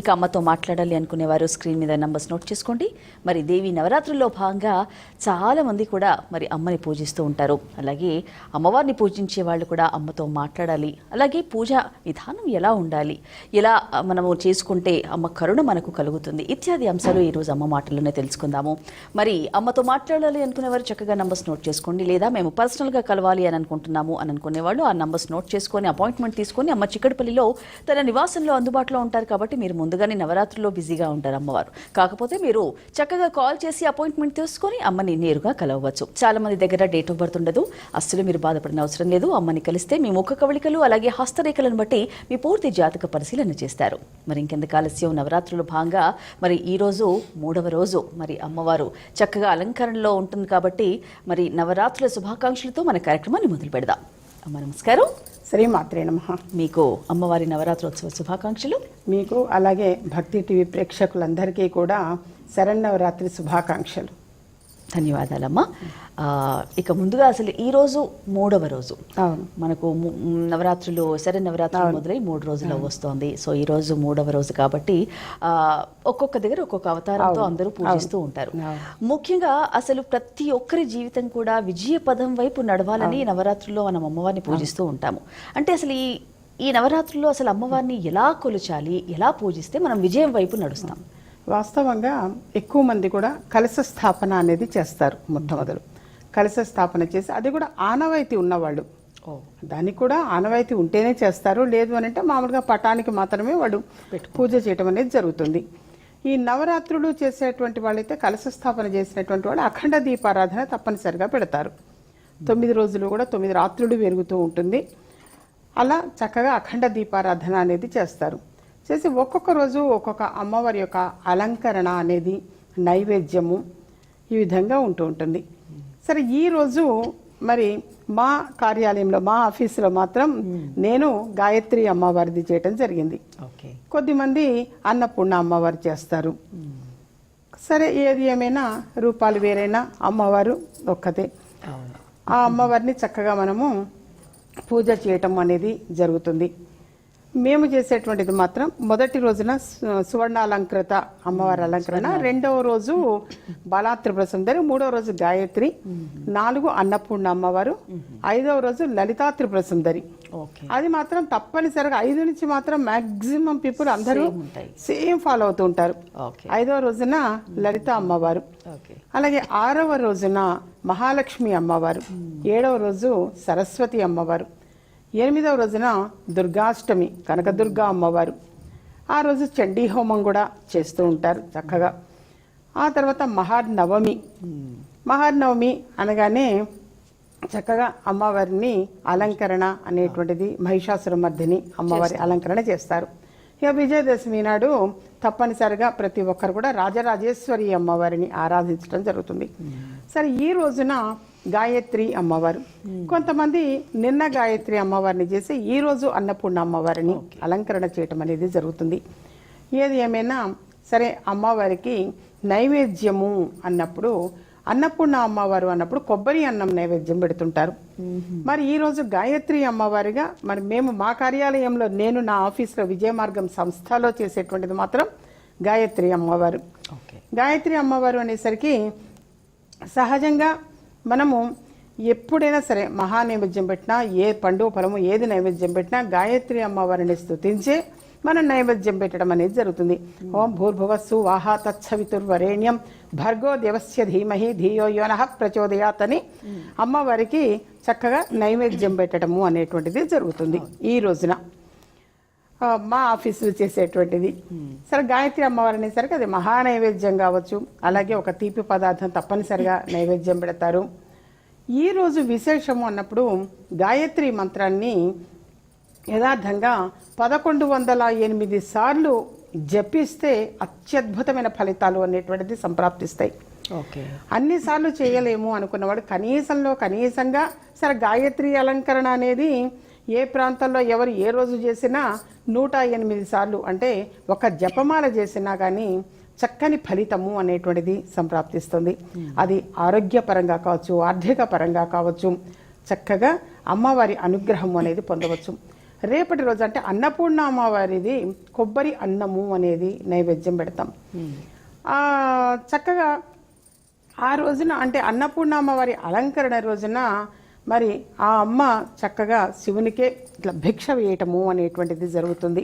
ఇక అమ్మతో మాట్లాడాలి అనుకునేవారు. స్క్రీన్ మీద నంబర్స్ నోట్ చేసుకోండి. మరి దేవి నవరాత్రుల్లో భాగంగా చాలామంది కూడా మరి అమ్మని పూజిస్తూ ఉంటారు. అలాగే అమ్మవారిని పూజించే వాళ్ళు కూడా అమ్మతో మాట్లాడాలి. అలాగే పూజ విధానం ఎలా ఉండాలి? ఎలా మనము చేసుకుంటే అమ్మ కరుణ మనకు కలుగుతుంది? ఇత్యాది అంశాలు ఈరోజు అమ్మ మాటల్లోనే తెలుసుకుందాము. మరి అమ్మతో మాట్లాడాలి అనుకునేవారు చక్కగా నంబర్స్ నోట్ చేసుకోండి. లేదా మేము పర్సనల్గా కలవాలి అని అనుకుంటున్నాము అని అనుకునేవాళ్ళు ఆ నంబర్స్ నోట్ చేసుకొని అపాయింట్మెంట్ తీసుకొని అమ్మ చిక్కడపల్లిలో తన నివాసంలో అందుబాటులో ఉంటారు కాబట్టి మీరు ముందుగానే నవరాత్రుల్లో బిజీగా ఉంటారు అమ్మవారు. కాకపోతే మీరు చక్కగా కాల్ చేసి అపాయింట్మెంట్ తీసుకొని అమ్మని నేరుగా కలవచ్చు చాలా మంది దగ్గర డేట్ ఆఫ్ బర్త్ ఉండదు. అస్సలు మీరు బాధపడిన అవసరం లేదు. అమ్మని కలిస్తే మీ ముఖ కవళికలు అలాగే హస్తరేఖలను బట్టి మీ పూర్తి జాతక పరిశీలన చేస్తారు. మరి ఇంకెందుకు ఆలస్యం? నవరాత్రులు భాగంగా మరి ఈ రోజు మూడవ రోజు మరి అమ్మవారు చక్కగా అలంకరణలో ఉంటుంది కాబట్టి మరి నవరాత్రుల శుభాకాంక్షలతో మన కార్యక్రమాన్ని మొదలు పెడదాం అమ్మ నమస్కారం. శ్రీమాత్రే నమ. మీకు అమ్మవారి నవరాత్రోత్సవ శుభాకాంక్షలు. మీకు అలాగే భక్తి టీవీ ప్రేక్షకులందరికీ కూడా శరన్నవరాత్రి శుభాకాంక్షలు. ధన్యవాదాలమ్మా. ఇక ముందుగా అసలు ఈ రోజు మూడవ రోజు. మనకు నవరాత్రులు సరే నవరాత్రులు మొదలై మూడు రోజులు వస్తోంది. సో ఈ రోజు మూడవ రోజు కాబట్టి ఆ, ఒక్కొక్క దగ్గర ఒక్కొక్క అవతారంతో అందరూ పూజిస్తూ ఉంటారు. ముఖ్యంగా అసలు ప్రతి ఒక్కరి జీవితం కూడా విజయ పదం వైపు నడవాలని నవరాత్రుల్లో మనం అమ్మవారిని పూజిస్తూ ఉంటాము. అంటే అసలు ఈ ఈ నవరాత్రుల్లో అసలు అమ్మవారిని ఎలా కొలుచాలి ఎలా పూజిస్తే మనం విజయం వైపు నడుస్తాం? వాస్తవంగా ఎక్కువ మంది కూడా కలశ స్థాపన అనేది చేస్తారు మొట్టమొదలు. కలశ స్థాపన చేసి అది కూడా ఆనవాయితీ ఉన్నవాళ్ళు. దానికి కూడా ఆనవాయితీ ఉంటేనే చేస్తారు. లేదు అని అంటే మామూలుగా పటానికి మాత్రమే వాడు పూజ చేయటం అనేది జరుగుతుంది. ఈ నవరాత్రులు చేసేటువంటి వాళ్ళైతే కలశ స్థాపన చేసినటువంటి వాళ్ళు అఖండ దీపారాధన తప్పనిసరిగా పెడతారు. తొమ్మిది రోజులు కూడా తొమ్మిది రాత్రులు పెరుగుతూ ఉంటుంది. అలా చక్కగా అఖండ దీపారాధన అనేది చేస్తారు. చేసి ఒక్కొక్క రోజు ఒక్కొక్క అమ్మవారి యొక్క అలంకరణ అనేది నైవేద్యము ఈ విధంగా ఉంటూ ఉంటుంది. సరే ఈ రోజు మరి మా కార్యాలయంలో మా ఆఫీసులో మాత్రం నేను గాయత్రి అమ్మవారిది చేయటం జరిగింది. కొద్దిమంది అన్నపూర్ణ అమ్మవారు చేస్తారు. సరే ఏది ఏమైనా రూపాలు వేరైనా అమ్మవారు ఒక్కతే. ఆ అమ్మవారిని చక్కగా మనము పూజ చేయటం అనేది జరుగుతుంది. మేము చేసేటువంటిది మాత్రం మొదటి రోజున సు- సువర్ణాలంకృత అమ్మవారి అలంకరణ. రెండవ రోజు బాలాత్రిపుర సుందరి మూడవ రోజు గాయత్రి నాలుగు అన్నపూర్ణ అమ్మవారు ఐదవ రోజు లలితా త్రిపుర సుందరి అది మాత్రం తప్పనిసరిగా ఐదు నుంచి మాత్రం మాక్సిమం పీపుల్ అందరూ. సేమ్ ఫాలో అవుతూ ఉంటారు. ఐదవ రోజున లలిత అమ్మవారు. అలాగే ఆరవ రోజున మహాలక్ష్మి అమ్మవారు. ఏడవ రోజు సరస్వతి అమ్మవారు. ఎనిమిదవ రోజున దుర్గాష్టమి కనకదుర్గా అమ్మవారు. ఆ రోజు చండీ హోమం కూడా చేస్తూ ఉంటారు చక్కగా. ఆ తర్వాత మహానవమి. మహానవమి అనగానే చక్కగా అమ్మవారిని అలంకరణ అనేటువంటిది మహిషాసురమర్దిని అమ్మవారి అలంకరణ చేస్తారు. ఇక విజయదశమి నాడు తప్పనిసరిగా ప్రతి ఒక్కరు కూడా రాజరాజేశ్వరి అమ్మవారిని ఆరాధించడం జరుగుతుంది. సరే ఈ రోజున గాయత్రి అమ్మవారు. కొంతమంది నిన్న గాయత్రి అమ్మవారిని చేసి ఈ రోజు అన్నపూర్ణ అమ్మవారిని అలంకరణ చేయటం అనేది జరుగుతుంది. ఏది ఏమైనా సరే అమ్మవారికి నైవేద్యము అన్నప్పుడు అన్నపూర్ణ అమ్మవారు అన్నప్పుడు కొబ్బరి అన్నం నైవేద్యం పెడుతుంటారు. మరి ఈ రోజు గాయత్రి అమ్మవారిగా మరి మేము మా కార్యాలయంలో నేను నా ఆఫీస్లో విజయ మార్గం సంస్థలో చేసేటువంటిది మాత్రం గాయత్రి అమ్మవారు. గాయత్రి అమ్మవారు అనేసరికి సహజంగా మనము ఎప్పుడైనా సరే మహా నైవేద్యం పెట్టినా ఏ పండుగ ఫలము ఏది నైవేద్యం పెట్టినా గాయత్రి అమ్మవారిని స్తుతించే మనం నైవేద్యం పెట్టడం అనేది జరుగుతుంది. ఓం భూర్భువస్సు వాహా తత్సవితుర్వరేణ్యం భర్గో దేవస్య ధీమహి ధియో యోనః ప్రచోదయాత్ అని అమ్మవారికి చక్కగా నైవేద్యం పెట్టడము అనేటువంటిది జరుగుతుంది ఈ రోజున. మా ఆఫీసులో చేసేటువంటిది. సరే గాయత్రి అమ్మవారు అనేసరికి అది మహా నైవేద్యం కావచ్చు. అలాగే ఒక తీపి పదార్థం తప్పనిసరిగా నైవేద్యం పెడతారు. ఈ రోజు విశేషము అన్నప్పుడు గాయత్రి మంత్రాన్ని యథార్థంగా పదకొండు వందల ఎనిమిది సార్లు జపిస్తే అత్యద్భుతమైన ఫలితాలు అనేటువంటిది సంప్రాప్తిస్తాయి. ఓకే. అన్నిసార్లు చేయలేము అనుకున్నవాడు కనీసంలో కనీసంగా సరే గాయత్రి అలంకరణ అనేది ఏ ప్రాంతంలో ఎవరు ఏ రోజు చేసినా నూట ఎనిమిది సార్లు అంటే ఒక జపమాల చేసినా కానీ చక్కని ఫలితము అనేటువంటిది సంప్రాప్తిస్తుంది. అది ఆరోగ్యపరంగా కావచ్చు ఆర్థిక పరంగా కావచ్చు చక్కగా అమ్మవారి అనుగ్రహం అనేది పొందవచ్చు. రేపటి రోజు అంటే అన్నపూర్ణ అమ్మవారిది కొబ్బరి అన్నము అనేది నైవేద్యం పెడతాం. చక్కగా ఆ రోజున అంటే అన్నపూర్ణ అమ్మవారి అలంకరణ రోజున మరి ఆ అమ్మ చక్కగా శివునికే ఇట్లా భిక్ష వేయటము అనేటువంటిది జరుగుతుంది.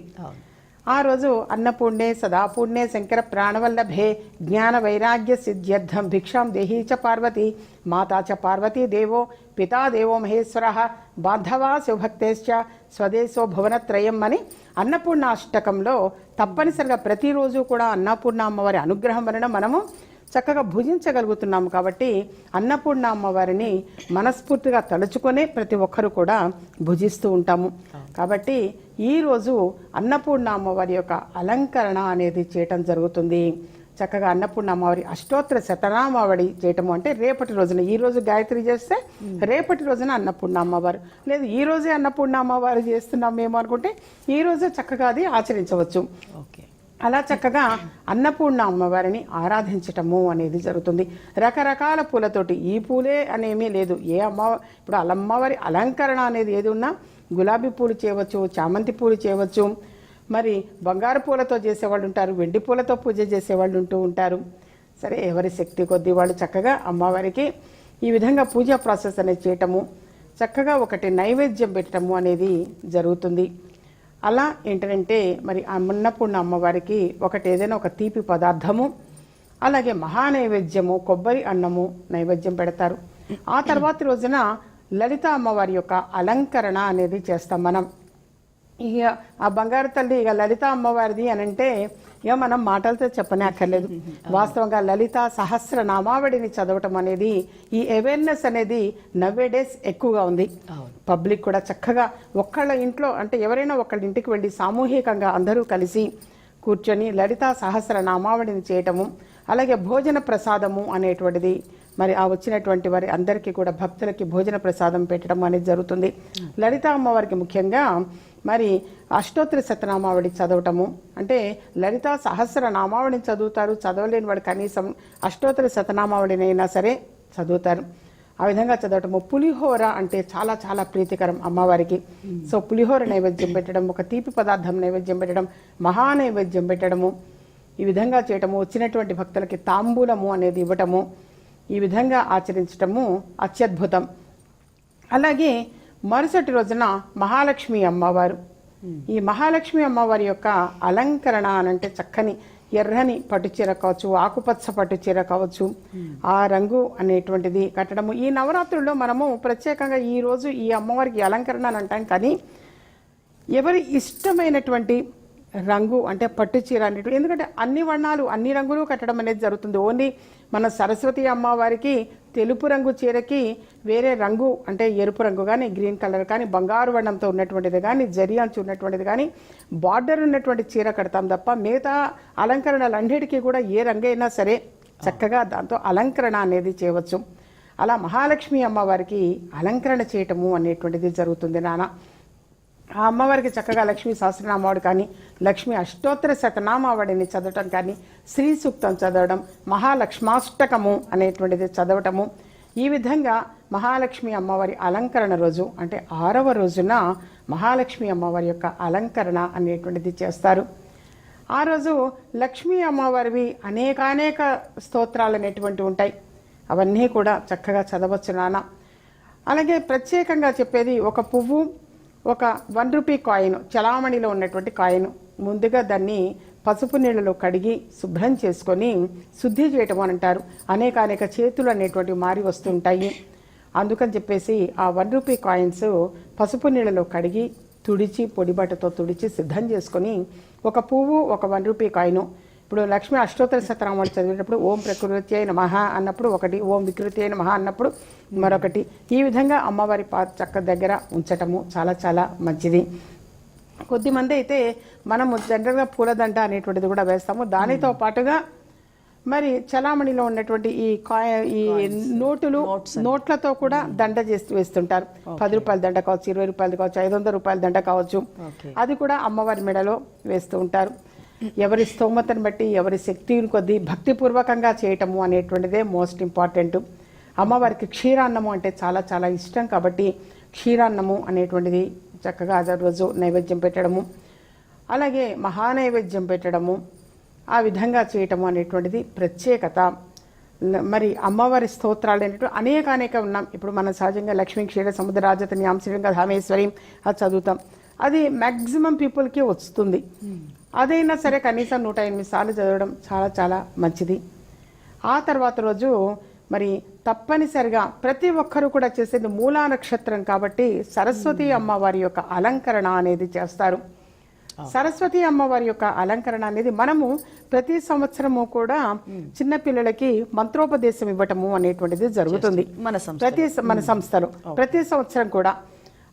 ఆ రోజు అన్నపూర్ణే సదాపూర్ణే శంకర ప్రాణవల్లభే జ్ఞాన వైరాగ్య సిద్ధ్యర్థం భిక్షాం దేహీ చ పార్వతి మాతా చ పార్వతీ దేవో పితా దేవో మహేశ్వర బాంధవా శివభక్తేశ్చ స్వదేశో భువనత్రయం అని అన్నపూర్ణ అష్టకంలో తప్పనిసరిగా ప్రతిరోజు కూడా అన్నపూర్ణ అమ్మవారి అనుగ్రహం వలన మనము చక్కగా భుజించగలుగుతున్నాము కాబట్టి అన్నపూర్ణ అమ్మవారిని మనస్ఫూర్తిగా తలుచుకొనే ప్రతి ఒక్కరు కూడా భుజిస్తూ ఉంటాము. కాబట్టి ఈరోజు అన్నపూర్ణ అమ్మవారి యొక్క అలంకరణ అనేది చేయటం జరుగుతుంది. చక్కగా అన్నపూర్ణ అమ్మవారి అష్టోత్తర శతనామావళి చేయటము అంటే రేపటి రోజున ఈ రోజు గాయత్రి చేస్తే రేపటి రోజున అన్నపూర్ణ అమ్మవారు లేదు ఈ రోజే అన్నపూర్ణ అమ్మవారు చేస్తున్నాం మేము అనుకుంటే ఈ రోజే చక్కగా అది ఆచరించవచ్చు. ఓకే. అలా చక్కగా అన్నపూర్ణ అమ్మవారిని ఆరాధించటము అనేది జరుగుతుంది. రకరకాల పూలతోటి ఈ పూలే అనేమీ లేదు. ఏ అమ్మ ఇప్పుడు అమ్మవారి అలంకరణ అనేది ఏది ఉన్నా గులాబీ పూలు చేయవచ్చు చామంతి పూలు చేయవచ్చు. మరి బంగారు పూలతో చేసేవాళ్ళు ఉంటారు వెండి పూలతో పూజ చేసేవాళ్ళు ఉంటూ ఉంటారు. సరే ఎవరి శక్తి కొద్దీ వాళ్ళు చక్కగా అమ్మవారికి ఈ విధంగా పూజా ప్రాసెస్ అనేది చేయటము చక్కగా ఒకటి నైవేద్యం పెట్టడము అనేది జరుగుతుంది. అలా ఏంటంటే మరి అన్నపూర్ణ అమ్మవారికి ఒకటి ఏదైనా ఒక తీపి పదార్థము అలాగే మహానైవేద్యము కొబ్బరి అన్నము నైవేద్యం పెడతారు. ఆ తర్వాత రోజున లలిత అమ్మవారి యొక్క అలంకరణ అనేది చేస్తాం మనం. ఇక ఆ బంగారు తల్లి ఇక లలిత అమ్మవారిది అని అంటే ఇక మనం మాటలతో చెప్పనే అక్కర్లేదు. వాస్తవంగా లలిత సహస్ర నామావళిని చదవటం అనేది ఈ అవేర్నెస్ అనేది నవ్వే డేస్ ఎక్కువగా ఉంది. పబ్లిక్ కూడా చక్కగా ఒక్కళ్ళ ఇంట్లో అంటే ఎవరైనా ఒకళ్ళ ఇంటికి వెళ్ళి సామూహికంగా అందరూ కలిసి కూర్చొని లలితా సహస్ర నామావళిని చేయటము అలాగే భోజన ప్రసాదము అనేటువంటిది మరి ఆ వచ్చినటువంటి వారి అందరికీ కూడా భక్తులకి భోజన ప్రసాదం పెట్టడం అనేది జరుగుతుంది. లలిత అమ్మవారికి ముఖ్యంగా మరి అష్టోత్తర శతనామావళి చదవటము అంటే లలిత సహస్ర నామావళిని చదువుతారు చదవలేని వాడు కనీసం అష్టోత్తర శతనామావళినైనా సరే చదువుతారు. ఆ విధంగా చదవటము పులిహోర అంటే చాలా చాలా ప్రీతికరం అమ్మవారికి. సో పులిహోర నైవేద్యం పెట్టడం ఒక తీపి పదార్థం నైవేద్యం పెట్టడం మహా నైవేద్యం పెట్టడము ఈ విధంగా చేయటము వచ్చినటువంటి భక్తులకి తాంబూలము అనేది ఇవ్వటము ఈ విధంగా ఆచరించటము అత్యద్భుతం. అలాగే మరుసటి రోజున మహాలక్ష్మి అమ్మవారు. ఈ మహాలక్ష్మి అమ్మవారి యొక్క అలంకరణ అనంటే చక్కని ఎర్రని పట్టుచీర కావచ్చు ఆకుపచ్చ పట్టుచీర కావచ్చు ఆ రంగు అనేటువంటిది కట్టడము. ఈ నవరాత్రుల్లో మనము ప్రత్యేకంగా ఈ రోజు ఈ అమ్మవారికి అలంకరణ అని అంటాం కానీ ఎవరి ఇష్టమైనటువంటి రంగు అంటే పట్టు చీర అనేటువంటి ఎందుకంటే అన్ని వర్ణాలు అన్ని రంగులు కట్టడం అనేది జరుగుతుంది. ఓన్లీ మన సరస్వతి అమ్మవారికి తెలుపు రంగు చీరకి వేరే రంగు అంటే ఎరుపు రంగు కానీ గ్రీన్ కలర్ కానీ బంగారు వర్ణంతో ఉన్నటువంటిది కానీ జరి అంచు ఉన్నటువంటిది కానీ బార్డర్ ఉన్నటువంటి చీర కడతాం తప్ప మిగతా అలంకరణలన్నిటికీ కూడా ఏ రంగైనా సరే చక్కగా దాంతో అలంకరణ అనేది చేయవచ్చు. అలా మహాలక్ష్మి అమ్మవారికి అలంకరణ చేయటము అనేటువంటిది జరుగుతుంది నాన్న ఆ అమ్మవారికి చక్కగా లక్ష్మీ సహస్రనామావళి కానీ లక్ష్మీ అష్టోత్తర శతనామావళిని చదవటం కానీ శ్రీ సూక్తం చదవడం మహాలక్ష్మాష్టకము అనేటువంటిది చదవటము. ఈ విధంగా మహాలక్ష్మి అమ్మవారి అలంకరణ రోజు అంటే ఆరవ రోజున మహాలక్ష్మి అమ్మవారి యొక్క అలంకరణ అనేటువంటిది చేస్తారు. ఆ రోజు లక్ష్మీ అమ్మవారివి అనేకానేక స్తోత్రాలు అనేటువంటివి ఉంటాయి. అవన్నీ కూడా చక్కగా చదవచ్చు నాన్న. అలాగే ప్రత్యేకంగా చెప్పేది ఒక పువ్వు ఒక వన్ రూపీ కాయిన్ చలామణిలో ఉన్నటువంటి కాయిన్ ముందుగా దాన్ని పసుపు నీళ్ళలో కడిగి శుభ్రం చేసుకొని శుద్ధి చేయటం అని అంటారు. అనేక అనేక చేతులు అనేటువంటివి మారి వస్తుంటాయి. అందుకని చెప్పేసి ఆ వన్ రూపీ కాయిన్స్ పసుపు నీళ్ళలో కడిగి తుడిచి పొడిబట్టతో తుడిచి సిద్ధం చేసుకొని ఒక పువ్వు ఒక వన్ రూపీ కాయిను ఇప్పుడు లక్ష్మీ అష్టోత్తర శతనామాలు చదివేటప్పుడు ఓం ప్రకృతి అయిన మహా అన్నప్పుడు ఒకటి ఓం వికృతి అయిన మహా అన్నప్పుడు మరొకటి. ఈ విధంగా అమ్మవారి పా చక్క దగ్గర ఉంచటము చాలా చాలా మంచిది. కొద్దిమంది అయితే మనము జనరల్గా పూలదండ అనేటువంటిది కూడా వేస్తాము. దానితో పాటుగా మరి చలామణిలో ఉన్నటువంటి ఈ కాయ ఈ నోటులు నోట్లతో కూడా దండ చేసి వేస్తుంటారు. పది రూపాయల దండ కావచ్చు ఇరవై రూపాయలు కావచ్చు ఐదు వందల రూపాయల దండ కావచ్చు. అది కూడా అమ్మవారి మెడలో వేస్తూ ఉంటారు. ఎవరి స్తోమతను బట్టి ఎవరి శక్తిని కొద్దీ భక్తిపూర్వకంగా చేయటము అనేటువంటిదే మోస్ట్ ఇంపార్టెంట్. అమ్మవారికి క్షీరాన్నము అంటే చాలా చాలా ఇష్టం కాబట్టి క్షీరాన్నము అనేటువంటిది చక్కగా రోజు నైవేద్యం పెట్టడము. అలాగే మహానైవేద్యం పెట్టడము ఆ విధంగా చేయటము అనేటువంటిది ప్రత్యేకత. మరి అమ్మవారి స్తోత్రాలు అనేటువంటి అనేక అనేక ఉన్నాం. ఇప్పుడు మనం సహజంగా లక్ష్మీ క్షీర సముద్ర రాజతని ధామేశ్వరి అది చదువుతాం. అది మ్యాక్సిమం పీపుల్కి వస్తుంది. అదైనా సరే కనీసం నూట ఎనిమిది సార్లు చదవడం చాలా చాలా మంచిది. ఆ తర్వాత రోజు మరి తప్పనిసరిగా ప్రతి ఒక్కరూ కూడా చేసేది మూలా నక్షత్రం కాబట్టి సరస్వతి అమ్మవారి యొక్క అలంకరణ అనేది చేస్తారు. సరస్వతి అమ్మవారి యొక్క అలంకరణ అనేది మనము ప్రతి సంవత్సరము కూడా చిన్న పిల్లలకి మంత్రోపదేశం ఇవ్వటము అనేటువంటిది జరుగుతుంది. మన ప్రతి మన సంస్థలో. ప్రతి సంవత్సరం కూడా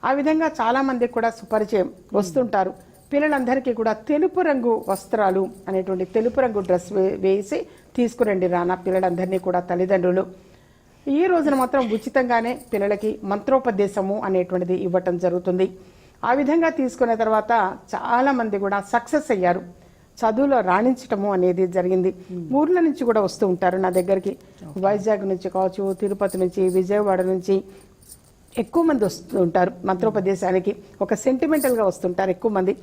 ఆ విధంగా చాలా మంది కూడా సుపరిచయం వస్తుంటారు. పిల్లలందరికీ కూడా తెలుపు రంగు వస్త్రాలు అనేటువంటి తెలుపు రంగు డ్రెస్ వేసి తీసుకురండి రానా పిల్లలందరినీ కూడా తల్లిదండ్రులు. ఈ రోజున మాత్రం ఉచితంగానే పిల్లలకి మంత్రోపదేశము అనేటువంటిది ఇవ్వటం జరుగుతుంది. ఆ విధంగా తీసుకున్న తర్వాత చాలా మంది కూడా సక్సెస్ అయ్యారు. చదువులో రాణించటము అనేది జరిగింది. ఊర్ల నుంచి కూడా వస్తూ ఉంటారు నా దగ్గరికి. వైజాగ్ నుంచి కావచ్చు తిరుపతి నుంచి విజయవాడ నుంచి ఎక్కువ మంది వస్తూ ఉంటారు మంత్రోపదేశానికి. ఒక సెంటిమెంటల్గా వస్తుంటారు ఎక్కువ మంది.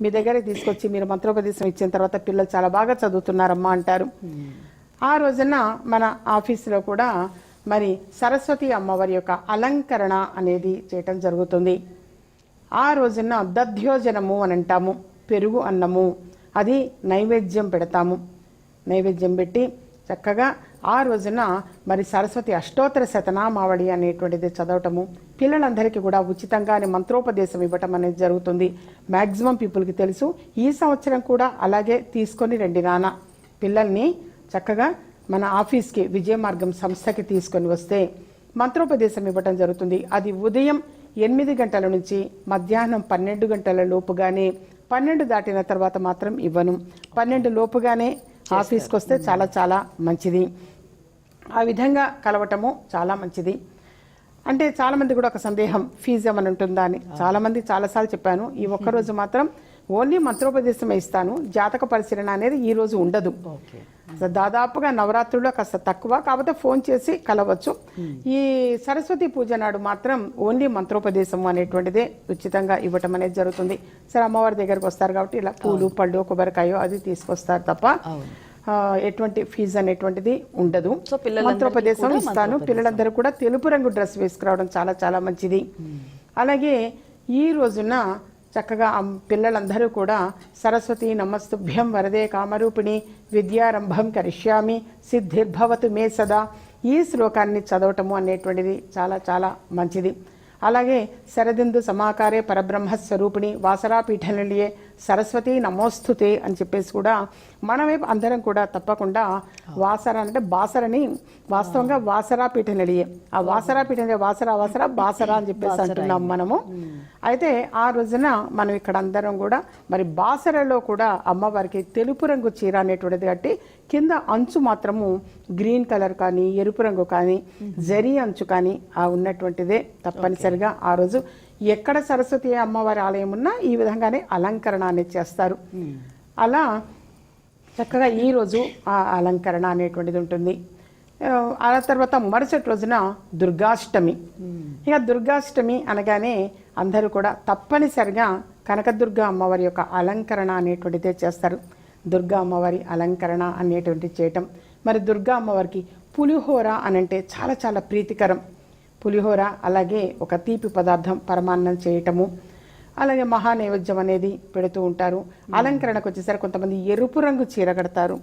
మీ దగ్గరికి తీసుకొచ్చి మీరు మంత్రోపదేశం ఇచ్చిన తర్వాత పిల్లలు చాలా బాగా చదువుతున్నారమ్మా అంటారు. ఆ రోజున మన ఆఫీసులో కూడా మరి సరస్వతి అమ్మవారి యొక్క అలంకరణ అనేది చేయటం జరుగుతుంది. ఆ రోజున దధ్యోజనము అని అంటాము పెరుగు అన్నము అది నైవేద్యం పెడతాము. నైవేద్యం పెట్టి చక్కగా ఆ రోజున మరి సరస్వతి అష్టోత్తర శతనామావళి అనేటువంటిది చదవటము పిల్లలందరికీ కూడా ఉచితంగానే మంత్రోపదేశం ఇవ్వటం అనేది జరుగుతుంది. మ్యాక్సిమం పీపుల్కి తెలుసు. ఈ సంవత్సరం కూడా అలాగే తీసుకొని రండి నాన్న. పిల్లల్ని చక్కగా మన ఆఫీస్కి విజయ మార్గం సంస్థకి తీసుకొని వస్తే మంత్రోపదేశం ఇవ్వటం జరుగుతుంది. అది ఉదయం ఎనిమిది గంటల నుంచి మధ్యాహ్నం పన్నెండు గంటల లోపుగానే పన్నెండు దాటిన తర్వాత మాత్రం ఇవ్వను. పన్నెండు లోపుగానే ఆఫీస్కి వస్తే చాలా చాలా మంచిది. ఆ విధంగా కలవటము చాలా మంచిది. అంటే చాలా మంది కూడా ఒక సందేహం ఫీజు ఏమైనా ఉంటుందా? అని. చాలా మంది చాలాసార్లు చెప్పాను ఈ ఒక్క రోజు మాత్రం ఓన్లీ మంత్రోపదేశమే ఇస్తాను జాతక పరిశీలన అనేది ఈ రోజు ఉండదు. దాదాపుగా నవరాత్రుల్లో కాస్త తక్కువ కాకపోతే ఫోన్ చేసి కలవచ్చు. ఈ సరస్వతి పూజ నాడు మాత్రం ఓన్లీ మంత్రోపదేశం అనేటువంటిదే ఉచితంగా ఇవ్వటం అనేది జరుగుతుంది. సరే అమ్మవారి దగ్గరకు వస్తారు కాబట్టి ఇలా పూలు పళ్ళు కొబ్బరికాయో అది తీసుకొస్తారు తప్ప ఎటువంటి ఫీజు అనేటువంటిది ఉండదు. మంత్రోపదేశం ఇస్తాను. పిల్లలందరూ కూడా తెలుపు రంగు డ్రెస్ వేసుకురావడం చాలా చాలా మంచిది. అలాగే ఈ రోజున చక్కగా పిల్లలందరూ కూడా సరస్వతి నమస్తుభ్యం వరదే కామరూపిణి విద్యారంభం కరిష్యామి సిద్ధిర్భవతు మే సదా. ఈ శ్లోకాన్ని చదవటము అనేటువంటిది చాలా చాలా మంచిది. అలాగే శరదిందు సమాకారే పరబ్రహ్మ స్వరూపిణి వాసరాపీఠనలియే సరస్వతి నమోస్తుతే అని చెప్పేసి కూడా మనమే అందరం కూడా తప్పకుండా వాసర అంటే బాసరని వాస్తవంగా వాసరా పీఠనలియే ఆ వాసరా పీఠనలియే వాసరా వాసరా బాసరా అని చెప్పేసి అంటున్నాం మనము. అయితే ఆ రోజున మనం ఇక్కడ అందరం కూడా మరి బాసరలో కూడా అమ్మవారికి తెలుపు రంగు చీర అనేటువంటిది కట్టి కింద అంచు మాత్రము గ్రీన్ కలర్ కానీ ఎరుపు రంగు కానీ జరీ అంచు కానీ ఆ ఉన్నటువంటిదే తప్పనిసరిగా ఆ రోజు ఎక్కడ సరస్వతి అమ్మవారి ఆలయం ఉన్నా ఈ విధంగానే అలంకరణ అనేది చేస్తారు అలా చక్కగా ఈ రోజు ఆ అలంకరణ అనేటువంటిది ఉంటుంది. ఆ, ఆ తర్వాత మరుసటి రోజున దుర్గాష్టమి. ఇక దుర్గాష్టమి అనగానే అందరూ కూడా తప్పనిసరిగా కనకదుర్గ అమ్మవారి యొక్క అలంకరణ అనేటువంటిదే చేస్తారు. దుర్గా అమ్మవారి అలంకరణ అనేటువంటి చేయటం. మరి దుర్గా అమ్మవారికి పులిహోర అనంటే చాలా చాలా ప్రీతికరం. పులిహోర అలాగే ఒక తీపి పదార్థం పరమాన్నం చేయటము అలాగే మహానైవేద్యం అనేది పెడుతూ ఉంటారు. అలంకరణకు వచ్చేసరికి కొంతమంది ఎరుపు రంగు చీర కడతారు.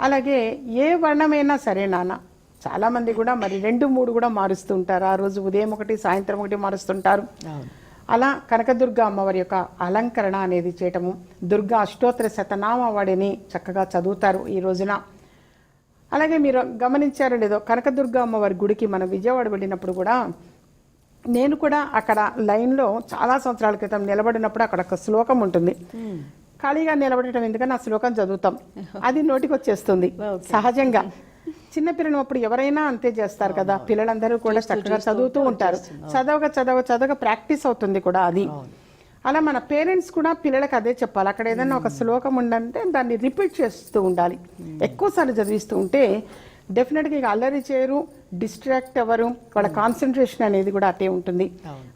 అలాగే ఏ వర్ణమైనా సరే నాన్న చాలామంది కూడా మరి రెండు మూడు కూడా మారుస్తూ ఉంటారు. ఆ రోజు ఉదయం ఒకటి సాయంత్రం ఒకటి మారుస్తుంటారు. అలా కనకదుర్గ అమ్మవారి యొక్క అలంకరణ అనేది చేయటము దుర్గా అష్టోత్తర శతనామావళిని చక్కగా చదువుతారు ఈ రోజున. అలాగే మీరు గమనించారో లేదో కనకదుర్గ అమ్మవారి గుడికి మనం విజయవాడ వెళ్ళినప్పుడు కూడా నేను కూడా అక్కడ లైన్లో చాలా సంవత్సరాల క్రితం నిలబడినప్పుడు అక్కడ ఒక శ్లోకం ఉంటుంది. ఖాళీగా నిలబడటం ఎందుకని ఆ శ్లోకం చదువుతాం. అది నోటికి వచ్చేస్తుంది. సహజంగా. చిన్న పిల్లలు అప్పుడు ఎవరైనా అంతే చేస్తారు కదా పిల్లలందరూ కూడా చక్కగా చదువుతూ ఉంటారు. చదవక చదవ చదవక ప్రాక్టీస్ అవుతుంది కూడా అది. అలా మన పేరెంట్స్ కూడా పిల్లలకు అదే చెప్పాలి. అక్కడ ఏదైనా ఒక శ్లోకం ఉండంటే దాన్ని రిపీట్ చేస్తూ ఉండాలి. ఎక్కువసార్లు చదివిస్తూ ఉంటే డెఫినెట్గా ఇక అల్లరి చేయరు డిస్ట్రాక్ట్ అవ్వరు. వాళ్ళ కాన్సన్ట్రేషన్ అనేది కూడా అట్టే ఉంటుంది.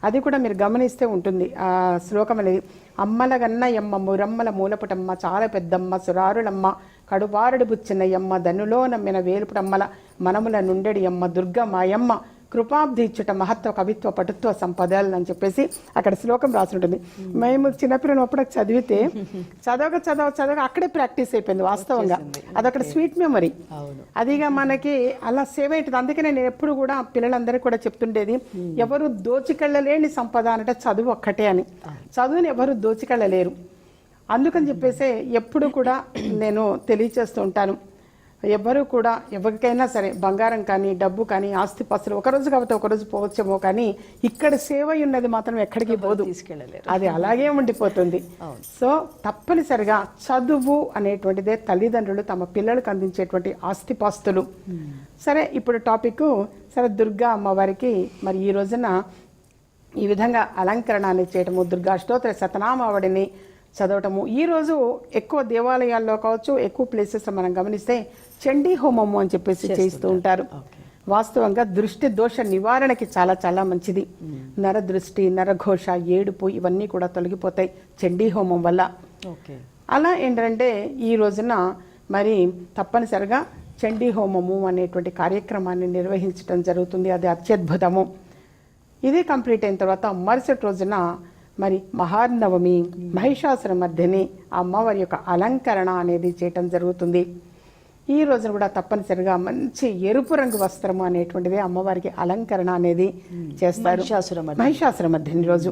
అది కూడా మీరు గమనిస్తే ఉంటుంది. ఆ శ్లోకం అనేది అమ్మల గన్నయమ్మ మురమ్మల మూలపుటమ్మ చాలా పెద్దమ్మ సురారులమ్మ కడుబారడు బుచ్చినయ్యమ్మ దనులో నమ్మిన వేలుపుటమ్మల మనముల నుండెడి అమ్మ దుర్గ మాయమ్మ కృపాబ్ది ఇచ్చుట మహత్వ కవిత్వ పటుత్వ సంపదలు అని చెప్పేసి అక్కడ శ్లోకం రాసి ఉంటుంది మేము అది చదివితే చదవక చదవ చదవక అక్కడే ప్రాక్టీస్ అయిపోయింది వాస్తవంగా. అదొకటి స్వీట్ మెమరీ. అదిగా మనకి అలా సేవ్ అవుతుంది అందుకే నేను ఎప్పుడు కూడా పిల్లలందరికీ కూడా చెప్తుండేది ఎవరు దోచికెళ్ళలేని సంపద అంటే చదువు ఒక్కటే అని. చదువుని ఎవరు దోచికెళ్ళలేరు అందుకని చెప్పేసి ఎప్పుడు కూడా నేను తెలియచేస్తూ ఉంటాను. ఎవ్వరూ కూడా ఎవరికైనా సరే బంగారం కానీ డబ్బు కానీ ఆస్తిపాస్తులు ఒకరోజు కాకపోతే ఒకరోజు పోవచ్చేమో కానీ ఇక్కడ సేవ ఉన్నది మాత్రం ఎక్కడికి పోదు. తీసుకెళ్ళలేరు. అది అలాగే ఉండిపోతుంది. సో తప్పనిసరిగా చదువు అనేటువంటిదే తల్లిదండ్రులు తమ పిల్లలకు అందించేటువంటి ఆస్తిపాస్తులు సరే ఇప్పుడు టాపిక్ సరే దుర్గా అమ్మవారికి మరి ఈ రోజున ఈ విధంగా అలంకరణ అనేది చేయటము దుర్గా అష్టోత్తర శతనామావడిని చదవటము. ఈ రోజు ఎక్కువ దేవాలయాల్లో కావచ్చు ఎక్కువ ప్లేసెస్ మనం గమనిస్తే చండీ హోమము అని చెప్పేసి చేస్తూ ఉంటారు. వాస్తవంగా దృష్టి దోష నివారణకి చాలా చాలా మంచిది. నర దృష్టి నరఘోష ఏడుపు ఇవన్నీ కూడా తొలగిపోతాయి చండీ హోమం వల్ల. అలా ఏంటంటే ఈ రోజున మరి తప్పనిసరిగా చండీ హోమము అనేటువంటి కార్యక్రమాన్ని నిర్వహించడం జరుగుతుంది. అది అత్యద్భుతము. ఇది కంప్లీట్ అయిన తర్వాత మరుసటి రోజున మరి మహానవమి మహిషాసుర మధ్యని అమ్మవారి యొక్క అలంకరణ అనేది చేయటం జరుగుతుంది. ఈ రోజున కూడా తప్పనిసరిగా మంచి ఎరుపు రంగు వస్త్రము అనేటువంటిది అమ్మవారికి అలంకరణ అనేది చేస్తారు. మహిషాసుర మధ్యని. రోజు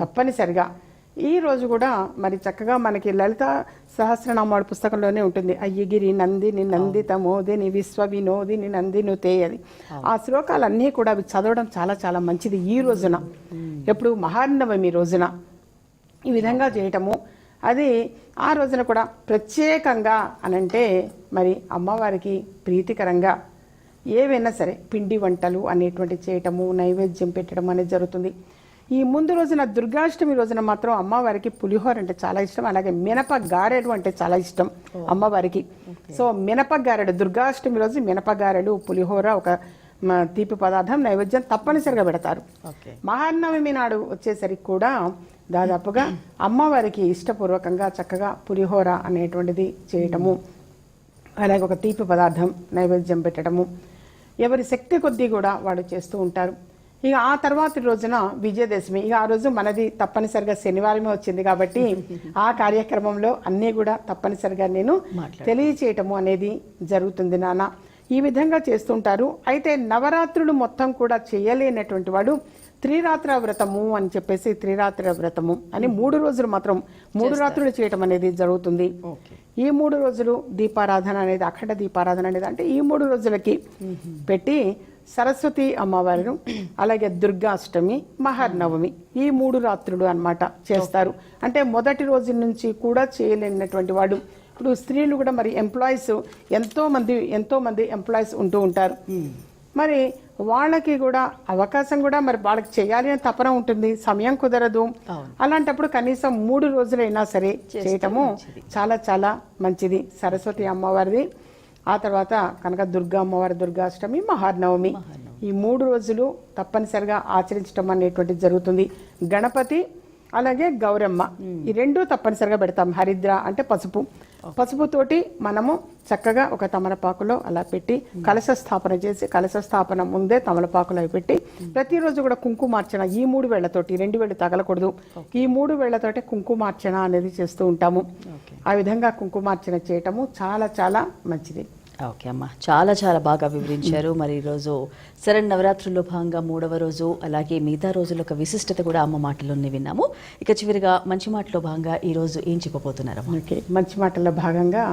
తప్పనిసరిగా ఈ రోజు కూడా మరి చక్కగా మనకి లలిత సహస్రనామాడు పుస్తకంలోనే ఉంటుంది. అయ్యగిరి నందిని నందిత మోదిని విశ్వ వినోదిని నందినుతే అది. ఆ శ్లోకాలన్నీ కూడా అవి చదవడం చాలా చాలా మంచిది ఈ రోజున. ఎప్పుడు మహానవమి రోజున ఈ విధంగా చేయటము. అది ఆ రోజున కూడా ప్రత్యేకంగా అనంటే మరి అమ్మవారికి ప్రీతికరంగా ఏవైనా సరే పిండి వంటలు అనేటువంటి చేయటము నైవేద్యం పెట్టడం అనేది జరుగుతుంది. ఈ ముందు రోజున దుర్గాష్టమి రోజున మాత్రం అమ్మవారికి పులిహోర అంటే చాలా ఇష్టం. అలాగే మినప గారెలు అంటే చాలా ఇష్టం అమ్మవారికి. సో మినప గారెలు దుర్గాష్టమి రోజు మినప గారెలు పులిహోర ఒక తీపి పదార్థం నైవేద్యం తప్పనిసరిగా పెడతారు. మహానవమి నాడు వచ్చేసరికి కూడా దాదాపుగా అమ్మవారికి ఇష్టపూర్వకంగా చక్కగా పులిహోర అనేటువంటిది చేయటము అలాగే ఒక తీపి పదార్థం నైవేద్యం పెట్టడము ఎవరి శక్తి కొద్దీ కూడా వాళ్ళు చేస్తూ ఉంటారు. ఇక ఆ తర్వాతి రోజున విజయదశమి ఇక ఆ రోజు మనది తప్పనిసరిగా శనివారమే వచ్చింది కాబట్టి ఆ కార్యక్రమంలో అన్నీ కూడా తప్పనిసరిగా నేను తెలియచేయటము అనేది జరుగుతుంది నాన్న. ఈ విధంగా చేస్తుంటారు. అయితే నవరాత్రులు మొత్తం కూడా చేయలేనటువంటి వాడు త్రిరాత్ర వ్రతము అని చెప్పేసి త్రిరాత్ర వ్రతము అని మూడు రోజులు మాత్రం మూడు రాత్రులు చేయటం అనేది జరుగుతుంది. ఈ మూడు రోజులు దీపారాధన అనేది అఖండ దీపారాధన అనేది అంటే ఈ మూడు రోజులకి పెట్టి సరస్వతి అమ్మవారు అలాగే దుర్గాష్టమి మహానవమి ఈ మూడు రాత్రులు అన్నమాట చేస్తారు. అంటే మొదటి రోజు నుంచి కూడా చేయలేనటువంటి వాడు. ఇప్పుడు స్త్రీలు కూడా మరి ఎంప్లాయీస్ ఎంతో మంది ఎంతో మంది ఎంప్లాయీస్ ఉంటూ ఉంటారు. మరి వాళ్ళకి కూడా అవకాశం కూడా మరి వాళ్ళకి చేయాలి అని తపన ఉంటుంది. సమయం కుదరదు. అలాంటప్పుడు కనీసం మూడు రోజులైనా సరే చేయటము చాలా చాలా మంచిది. సరస్వతి అమ్మవారిది ఆ తర్వాత కనుక దుర్గా అమ్మవారి దుర్గాష్టమి మహానవమి. ఈ మూడు రోజులు తప్పనిసరిగా ఆచరించడం అనేటువంటిది జరుగుతుంది. గణపతి అలాగే గౌరమ్మ. ఈ రెండు తప్పనిసరిగా పెడతాం. హరిద్ర అంటే పసుపు. పసుపుతోటి మనము చక్కగా ఒక తమలపాకులో అలా పెట్టి కలశ స్థాపన చేసి కలశ స్థాపన ముందే తమలపాకులో అవి పెట్టి ప్రతిరోజు కూడా కుంకుమార్చన ఈ మూడు వేళ్ళతోటి రెండు వేళ్ళు తగలకూడదు. ఈ మూడు వేళ్ళతోటి కుంకుమార్చన అనేది చేస్తూ ఉంటాము. ఆ విధంగా కుంకుమార్చన చేయటము చాలా చాలా మంచిది. ఓకే అమ్మ. చాలా చాలా బాగా వివరించారు. మరి ఈరోజు శరణ్ నవరాత్రుల్లో భాగంగా మూడవ రోజు అలాగే మిగతా రోజుల యొక్క విశిష్టత కూడా అమ్మ మాటలోనే విన్నాము. ఇక చివరిగా మంచి మాటలో భాగంగా ఈ రోజు ఏం చెప్పబోతున్నారమ్మా ఓకే మంచి మాటల్లో భాగంగా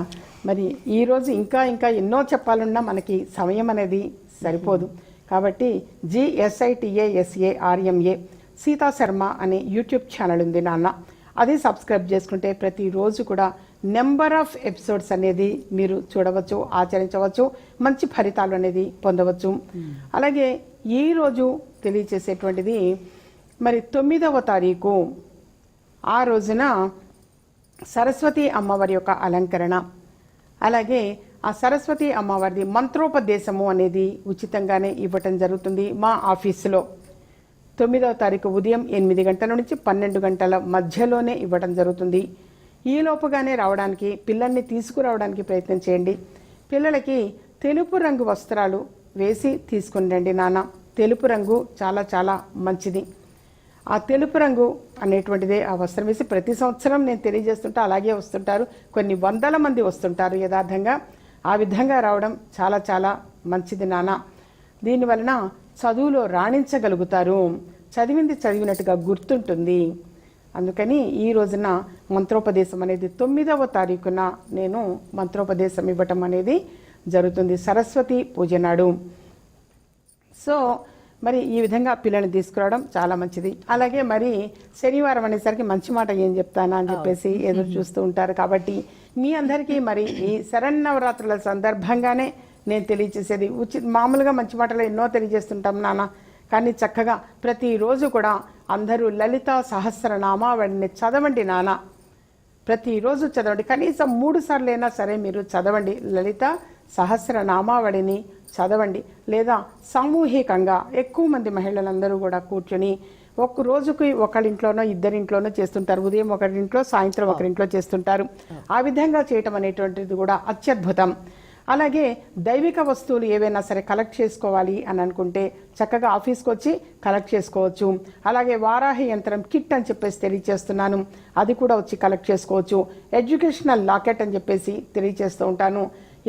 మరి ఈ రోజు ఇంకా ఇంకా ఎన్నో చెప్పాలన్నా మనకి సమయం అనేది సరిపోదు. కాబట్టి జిఎస్ఐటిఏఎస్ఏ ఆర్ఎంఏ సీతా శర్మ అనే యూట్యూబ్ ఛానల్ ఉంది నాన్న. అది సబ్స్క్రైబ్ చేసుకుంటే ప్రతిరోజు కూడా నెంబర్ ఆఫ్ ఎపిసోడ్స్ అనేది మీరు చూడవచ్చు ఆచరించవచ్చు మంచి ఫలితాలు అనేది పొందవచ్చు. అలాగే ఈ రోజు తెలియచేసేటువంటిది మరి తొమ్మిదవ తారీఖు ఆ రోజున సరస్వతి అమ్మవారి యొక్క అలంకరణ. అలాగే ఆ సరస్వతి అమ్మవారిది మంత్రోపదేశము అనేది ఉచితంగానే ఇవ్వటం జరుగుతుంది మా ఆఫీసులో. తొమ్మిదవ తారీఖు ఉదయం ఎనిమిది గంటల నుంచి పన్నెండు గంటల మధ్యలోనే ఇవ్వడం జరుగుతుంది. ఈ లోపుగానే రావడానికి పిల్లల్ని తీసుకురావడానికి ప్రయత్నం చేయండి. పిల్లలకి తెలుపు రంగు వస్త్రాలు వేసి తీసుకుని రండి నాన్న. తెలుపు రంగు చాలా చాలా మంచిది. ఆ తెలుపు రంగు అనేటువంటిదే ఆ వస్త్రం వేసి ప్రతి సంవత్సరం నేను తెలియజేస్తుంటా అలాగే వస్తుంటారు. కొన్ని వందల మంది వస్తుంటారు యథార్థంగా. ఆ విధంగా రావడం చాలా చాలా మంచిది నాన్న. దీనివలన చదువులో రాణించగలుగుతారు. చదివింది చదివినట్టుగా గుర్తుంటుంది. అందుకని ఈ రోజున మంత్రోపదేశం అనేది తొమ్మిదవ తారీఖున నేను మంత్రోపదేశం ఇవ్వటం అనేది జరుగుతుంది సరస్వతి పూజ నాడు. సో మరి ఈ విధంగా పిల్లల్ని తీసుకురావడం చాలా మంచిది. అలాగే మరి శనివారం అనేసరికి మంచి మాట ఏం చెప్తానా అని చెప్పేసి ఎదురు చూస్తూ ఉంటారు కాబట్టి మీ అందరికీ మరి ఈ శరన్నవరాత్రుల సందర్భంగానే నేను తెలియజేసేది ఉచిత మామూలుగా మంచి మాటలు ఎన్నో తెలియజేస్తుంటాం నాన్న. కానీ చక్కగా ప్రతిరోజు కూడా అందరూ లలిత సహస్రనామావళిని చదవండి నాన్న ప్రతిరోజు చదవండి. కనీసం మూడు సార్లు అయినా సరే మీరు చదవండి. లలిత సహస్రనామావళిని చదవండి. లేదా సామూహికంగా ఎక్కువ మంది మహిళలందరూ కూడా కూర్చొని ఒక్క రోజుకి ఒకరింట్లోనో ఇద్దరింట్లోనో చేస్తుంటారు. ఉదయం ఒకరింట్లో సాయంత్రం ఒకరింట్లో చేస్తుంటారు. ఆ విధంగా చేయటం అనేటువంటిది కూడా అత్యద్భుతం. అలాగే దైవిక వస్తువులు ఏవైనా సరే కలెక్ట్ చేసుకోవాలి అని అనుకుంటే చక్కగా ఆఫీస్కి వచ్చి కలెక్ట్ చేసుకోవచ్చు. అలాగే వారాహి యంత్రం కిట్ అని చెప్పేసి తెలియజేస్తున్నాను. అది కూడా వచ్చి కలెక్ట్ చేసుకోవచ్చు. ఎడ్యుకేషనల్ లాకెట్ అని చెప్పేసి తెలియజేస్తూ ఉంటాను.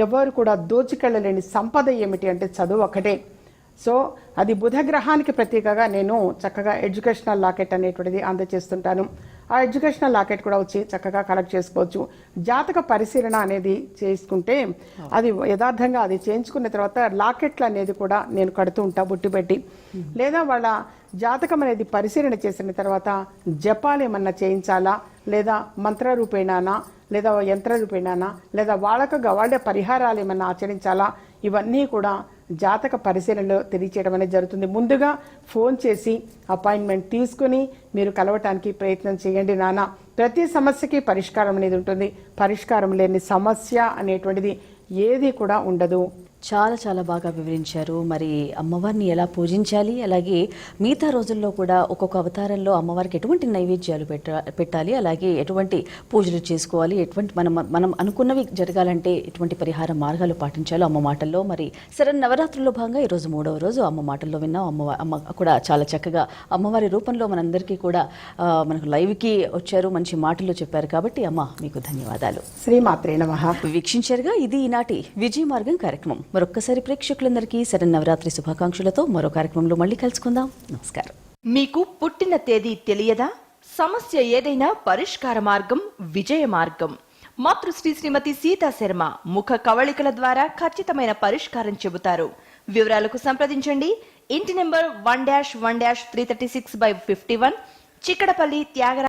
ఎవరు కూడా దోచుకెళ్ళలేని సంపద ఏమిటి అంటే చదువు ఒకటే సో అది బుధ గ్రహానికి ప్రతీకగా నేను చక్కగా ఎడ్యుకేషనల్ లాకెట్ అనేటువంటిది అందజేస్తుంటాను. ఆ ఎడ్యుకేషనల్ లాకెట్ కూడా వచ్చి చక్కగా కలెక్ట్ చేసుకోవచ్చు. జాతక పరిశీలన అనేది చేసుకుంటే అది యథార్థంగా అది చేయించుకున్న తర్వాత లాకెట్లు అనేది కూడా నేను కడుతూ ఉంటా బుట్టి పెట్టి. లేదా వాళ్ళ జాతకం అనేది పరిశీలన చేసిన తర్వాత జపాలు ఏమన్నా చేయించాలా? లేదా మంత్ర రూపేణానా లేదా యంత్ర రూపేణానా లేదా వాళ్ళకు వాళ్ళే పరిహారాలు ఏమన్నా ఆచరించాలా? ఇవన్నీ కూడా జాతక పరిశీలనలో తెలియచేయడం అనేది జరుగుతుంది. ముందుగా ఫోన్ చేసి అపాయింట్మెంట్ తీసుకుని మీరు కలవటానికి ప్రయత్నం చేయండి నాన్న. ప్రతి సమస్యకి పరిష్కారం అనేది ఉంటుంది. పరిష్కారం లేని సమస్య అనేటువంటిది ఏది కూడా ఉండదు. చాలా చాలా బాగా వివరించారు. మరి అమ్మవారిని ఎలా పూజించాలి? అలాగే మిగతా రోజుల్లో కూడా ఒక్కొక్క అవతారంలో అమ్మవారికి ఎటువంటి నైవేద్యాలు పెట్ట పెట్టాలి? అలాగే ఎటువంటి పూజలు చేసుకోవాలి? ఎటువంటి మనం మనం అనుకున్నవి జరగాలంటే ఎటువంటి పరిహార మార్గాలు పాటించాలో అమ్మ మాటల్లో. మరి సరే నవరాత్రుల్లో భాగంగా ఈరోజు మూడవ రోజు అమ్మ మాటల్లో విన్నాం. అమ్మ అమ్మ కూడా చాలా చక్కగా అమ్మవారి రూపంలో మనందరికీ కూడా మనకు లైవ్కి వచ్చారు. మంచి మాటలు చెప్పారు కాబట్టి అమ్మ మీకు ధన్యవాదాలు. శ్రీమాత్రే నమః. వీక్షించారుగా ఇది ఈనాటి విజయ మార్గం కార్యక్రమం. మరొక్కసారి ప్రేక్షకులందరికీ శరన్నవరాత్రి శుభాకాంక్షలతో మరో కార్యక్రమంలో మళ్ళీ కలుసుకుందాం. నమస్కారం. మీకు పుట్టిన తేదీ తెలియదా? సమస్య ఏదైనా పరిష్కార మార్గం విజయ మార్గం. మాతృశ్రీ శ్రీమతి సీతా శర్మ ముఖ కవళికల ద్వారా ఖచ్చితమైన పరిష్కారం చెబుతారు. వివరాలకు సంప్రదించండి. ఇంటి number one dash one dash three thirty six by fifty one Chikkadpally Thyagaraja